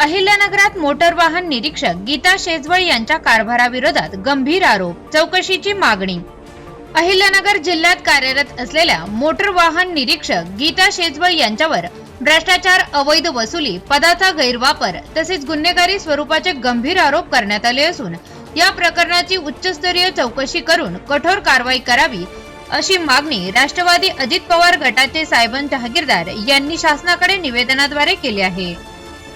अहिल्यानगरात motor वाहन निरीक्षक गीता शेजवळ यांच्या कारभाराविरोधात गंभीर आरोप चौकशीची मागणी. अहिल्यानगर जिल्ह्यात कार्यरत असलेल्या मोटर वाहन निरीक्षक गीता शेजवळ यांच्यावर भ्रष्टाचार अवैध वसुली पदाचा गैरवापर तसेच गुन्हेगारी स्वरूपाचे गंभीर आरोप करण्यात आले असून या प्रकरणाची उच्चस्तरीय चौकशी करून कठोर कारवाई करावी अशी मागणी राष्ट्रवादी अजित पवार गटाचे साहेबन जहागीरदार यांनी शासनाकडे निवेदनाद्वारे केली आहे.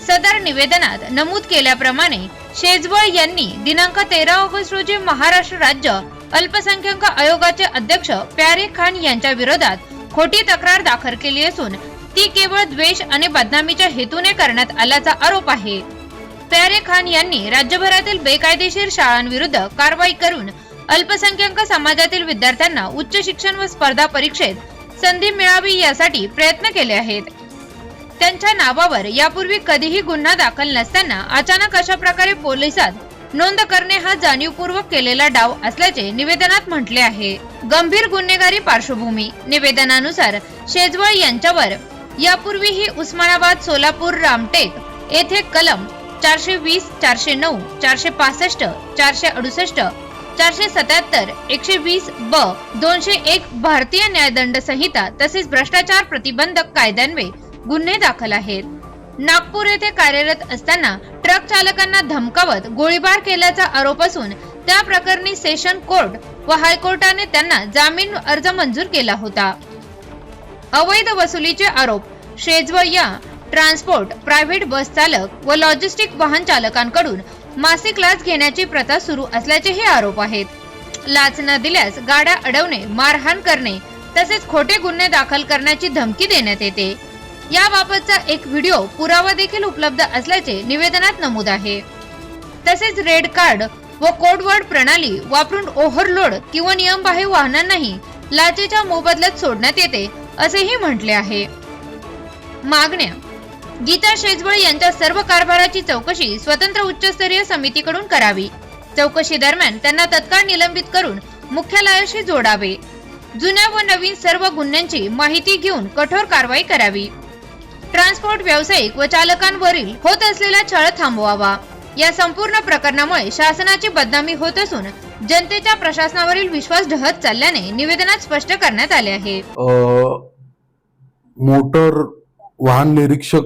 सदर निवेदनात नमूद केल्याप्रमाणे शेजवळ यांनी दिनांक तेरा ऑगस्ट रोजी महाराष्ट्र राज्य अल्पसंख्याक आयोगाचे अध्यक्ष प्यारे खान यांच्या विरोधात खोटी तक्रार दाखल केली असून ती केवळ द्वेष आणि बदनामीच्या हेतूने करण्यात आल्याचा आरोप आहे. प्यारे खान यांनी राज्यभरातील बेकायदेशीर शाळांविरुद्ध कारवाई करून अल्पसंख्याक समाजातील विद्यार्थ्यांना उच्च शिक्षण व स्पर्धा परीक्षेत संधी मिळावी यासाठी प्रयत्न केले आहेत. त्यांच्या नावावर यापूर्वी कधीही गुन्हा दाखल नसताना अचानक अशा प्रकारे पोलिसात नोंद करणे हा जाणीवपूर्वक केलेला डाव असल्याचे निवेदनात म्हटले आहे. गंभीर गुन्हेगारी पार्श्वभूमी. निवेदनानुसार शेजवळ यांच्यावर यापूर्वीही उस्मानाबाद सोलापूर रामटेक येथे कलम चारशे वीस चारशे नऊ चारशे पासष्ट चारशे अडुसष्ट चारशे सत्याहत्तर एकशे वीस ब दोनशे एक भारतीय न्यायदंड संहिता तसेच भ्रष्टाचार प्रतिबंधक कायद्यान्वये गुन्हे दाखल आहेत. नागपूर येथे कार्यरत असताना ट्रक चालकांना धमकावत गोळीबार केल्याचा आरोप असून त्या प्रकरणी सेशन कोर्ट व हायकोर्टाने त्यांना जामीन अर्ज मंजूर केला होता. अवैध वसुलीचे आरोप शेजव या ट्रान्सपोर्ट प्रायव्हेट बस चालक व लॉजिस्टिक वाहन चालकांकडून मासिक लाच घेण्याची प्रथा सुरू असल्याचेही आरोप आहेत. लाच न दिल्यास गाड्या अडवणे मारहाण करणे तसेच खोटे गुन्हे दाखल करण्याची धमकी देण्यात येते. याबाबतचा एक व्हिडिओ पुरावा देखील उपलब्ध असल्याचे निवेदनात नमूद आहे. तसेच रेड कार्ड व कोडवर्ड प्रणाली वापरून ओव्हरलोड किंवा नियमबाह्य वाहनांनाही लाचेच्या मोबदल्यात सोडण्यात येते असेही म्हटले आहे. मागण्या. गीता शेजवळ यांच्या सर्व कारभाराची चौकशी स्वतंत्र उच्चस्तरीय समितीकडून करावी. चौकशी दरम्यान त्यांना तत्काळ निलंबित करून मुख्यालयाशी जोडावे. जुन्या व नवीन सर्व गुन्ह्यांची माहिती घेऊन कठोर कारवाई करावी. ट्रान्सपोर्ट व्यावसायिक व चालकांवरील होत असलेला छळ थांबवावा. या संपूर्ण प्रकरणामुळे शासनाची बदनामी होत असून जनतेच्या प्रशासनावरील विश्वास ढहत चालल्याने निवेदनात स्पष्ट करण्यात आले आहे. मोटर वाहन निरीक्षक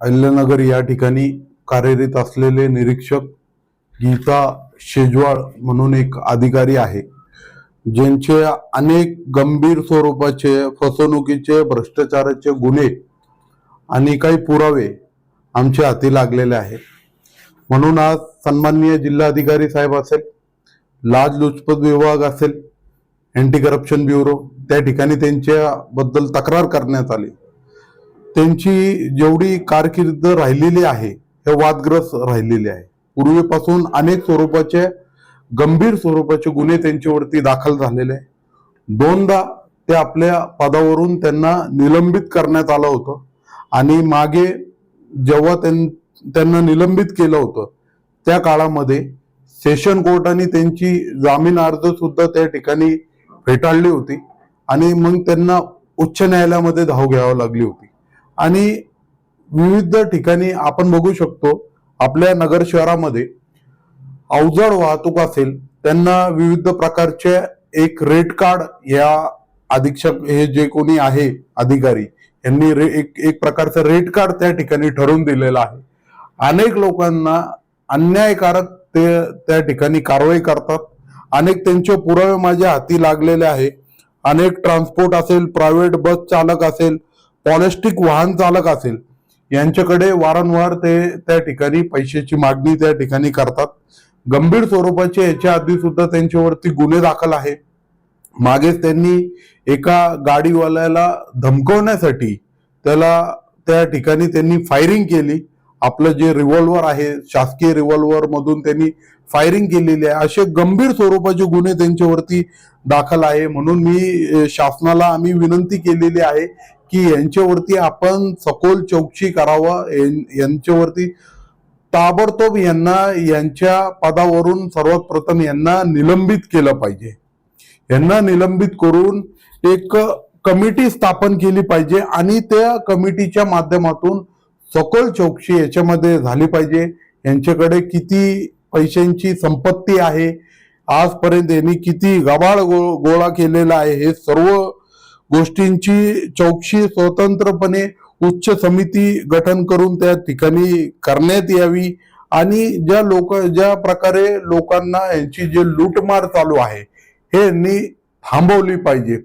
अहिल्यानगर या ठिकाणी कार्यरत असलेले निरीक्षक गीता शेजवाळ म्हणून एक अधिकारी आहे. ज्यांचे अनेक गंभीर स्वरूपाचे फसवणुकीचे भ्रष्टाचाराचे गुन्हे आणि काही पुरावे आमच्या हाती लागलेले आहेत. म्हणून आज सन्माननीय जिल्हाधिकारी साहेब असेल लाचलुचपत विभाग असेल अँटी करप्शन ब्युरो त्या ठिकाणी त्यांच्याबद्दल तक्रार करण्यात आली. त्यांची जेवढी कारकीर्द राहिलेली आहे हे वादग्रस्त राहिलेली आहे. पूर्वीपासून अनेक स्वरूपाचे गंभीर स्वरूपाचे गुन्हे त्यांच्यावरती दाखल झालेले आहे. दोनदा ते आपल्या पदावरून त्यांना निलंबित करण्यात आलं होतं. आणि मागे जेव्हा त्यां- त्यांना निलंबित केलं होतं त्या काळामध्ये सेशन कोर्टाने त्यांची जामीन अर्ज सुद्धा त्या ठिकाणी फेटाळली होती. आणि मग त्यांना उच्च न्यायालयामध्ये धाव घ्यावी लागली होती. आणि विविध ठिकाणी आपण बघू शकतो आपल्या नगर शहरामध्ये अवजड वाहतूक असेल त्यांना विविध प्रकारचे एक रेट कार्ड या अधीक्षक हे जे कोणी आहे अधिकारी यांनी रे- एक एक प्रकारचं रेट कार्ड त्या ठिकाणी ठरवून दिलेलं आहे. अनेक लोकांना अन्यायकारक ते त्या ठिकाणी कारवाई करतात. अनेक त्यांचे पुरावे माझ्या हाती लागलेले आहे. अनेक ट्रान्सपोर्ट असेल प्रायव्हेट बस चालक असेल पॉलिस्टिक वाहन चालक असेल यांच्याकडे वारंवार ते त्या ठिकाणी पैशाची मागणी त्या ठिकाणी करतात. गंभीर स्वरूपाचे याच्या आधी सुद्धा त्यांच्यावरती गुन्हे दाखल आहे. मागेच त्यांनी एका गाडीवाल्याला धमकवण्यासाठी त्याला त्या ठिकाणी त्यांनी फायरिंग केली. आपलं जे रिव्हॉल्वर आहे शासकीय रिव्हॉल्वर मधून त्यांनी फायरिंग केलेली आहे. असे गंभीर स्वरूपाचे गुन्हे त्यांच्यावरती दाखल आहे. म्हणून मी शासनाला आम्ही विनंती केलेली आहे की यांच्यावरती आपण सखोल चौकशी करावं. यां- यांच्यावरती ताबडतोब यांना यांच्या पदावरून सर्वात प्रथम यांना निलंबित केलं पाहिजे. यांना निलंबित करून एक कमिटी स्थापन केली पाहिजे आणि त्या कमिटीच्या माध्यमातून सखोल चौकशी याच्यामध्ये झाली पाहिजे. यांच्याकडे किती पैशांची संपत्ती आहे आजपर्यंत यांनी किती गबाळ गो- गोळा केलेला आहे हे सर्व गोष्टींची चौकशी स्वतंत्रपणे उच्च समिती गठन करून त्या ठिकाणी करण्यात यावी आणि ज्या लोक ज्या प्रकारे लोकांना यांची जे लूटमार चालू आहे हे यांनी थांबवली पाहिजे.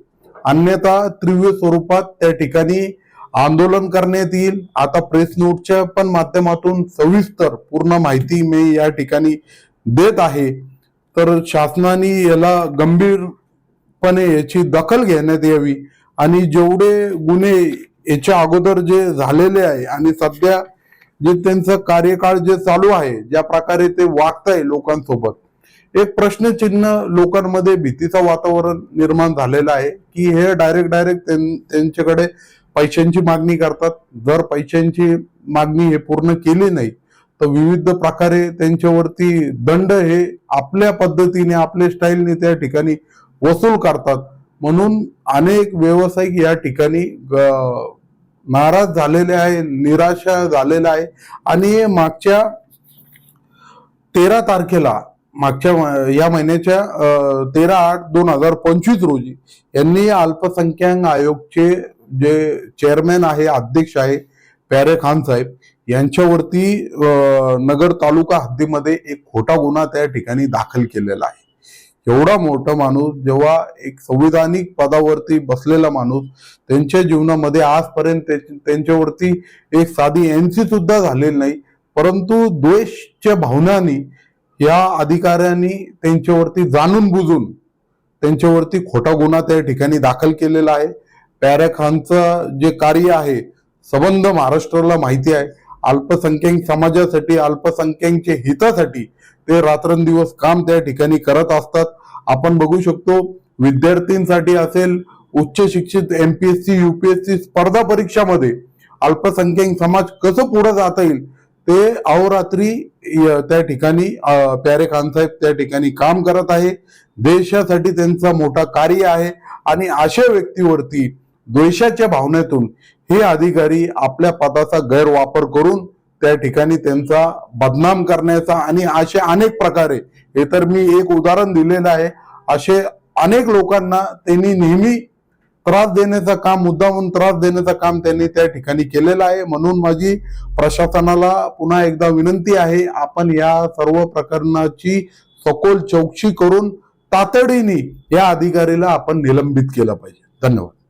अन्यथा तीव्र स्वरूपात त्या ठिकाणी आंदोलन करण्यात येईल. आता प्रेस नोटच्या पण माध्यमातून सविस्तर पूर्ण माहिती मी या ठिकाणी देत आहे. तर शासनाने याला गंभीरपणे याची दखल घेण्यात यावी आणि जेवढे गुन्हे याच्या अगोदर जे झालेले आहे आणि सध्या जे त्यांचं कार्यकाळ जे चालू आहे ज्या प्रकारे ते वागताय लोकांसोबत एक प्रश्नचिन्ह लोकांमध्ये भीतीचं वातावरण निर्माण झालेलं आहे की हे डायरेक्ट डायरेक्ट त्यांच्याकडे पैशांची मागणी करतात. जर पैशांची मागणी हे पूर्ण केली नाही तर विविध प्रकारे त्यांच्यावरती दंड हे आपल्या पद्धतीने आपल्या स्टाईलने त्या ठिकाणी वसूल करतात. म्हणून अनेक व्यावसायिक या ठिकाणी नाराज झालेले आहे निराशा झालेला आहे. आणि मागच्या तेरा तारखेला मागच्या या महिन्याच्या तेरा आठ दोन हजार पंचवीस रोजी यांनी अल्पसंख्याक आयोगचे जे चेअरमॅन आहे अध्यक्ष आहे प्यारे खान साहेब यांच्यावरती नगर तालुका हद्दीमध्ये एक खोटा गुन्हा त्या ठिकाणी दाखल केलेला आहे. एवढा मोठा माणूस जेव्हा एक संविधानिक पदावरती बसलेला माणूस त्यांच्या जीवनामध्ये आजपर्यंत त्यांच्यावरती एक साधी एनसी सुद्धा झालेली नाही. परंतु द्वेषच्या भावनांनी या अधिकाऱ्यांनी त्यांच्यावरती जाणून बुजून त्यांच्यावरती खोटा गुन्हा त्या ठिकाणी दाखल केलेला आहे. प्याऱ्या खानचं जे कार्य आहे संबंध महाराष्ट्राला माहिती आहे. अल्पसंख्याक समाजासाठी अल्पसंख्याकच्या हितासाठी ते रात्रंदिवस काम त्या ठिकाणी करत असतात. आपण बघू शकतो विद्यार्थ्यांसाठी असेल उच्च शिक्षित एमपीएससी युपीएससी स्पर्धा परीक्षामध्ये अल्पसंख्याक समाज कसं पुढे जाता येईल ते अहोरात्री त्या ठिकाणी प्यारे खान साहेब त्या ठिकाणी काम करत आहे. देशासाठी त्यांचा मोठा कार्य आहे आणि अशा व्यक्तीवरती द्वेषाच्या भावनेतून हे अधिकारी आपल्या पदाचा गैरवापर करून त्या ठिकाणी त्यांचा बदनाम करण्याचा आणि असे अनेक प्रकारे हे तर मी एक उदाहरण दिलेलं आहे असे अनेक लोकांना त्यांनी नेहमी त्रास देण्याचं काम मुद्दामून त्रास देण्याचं काम त्यांनी त्या ठिकाणी केलेलं आहे. म्हणून माझी प्रशासनाला पुन्हा एकदा विनंती आहे आपण या सर्व प्रकरणाची सखोल चौकशी करून तातडीने या अधिकारीला आपण निलंबित केलं पाहिजे. धन्यवाद.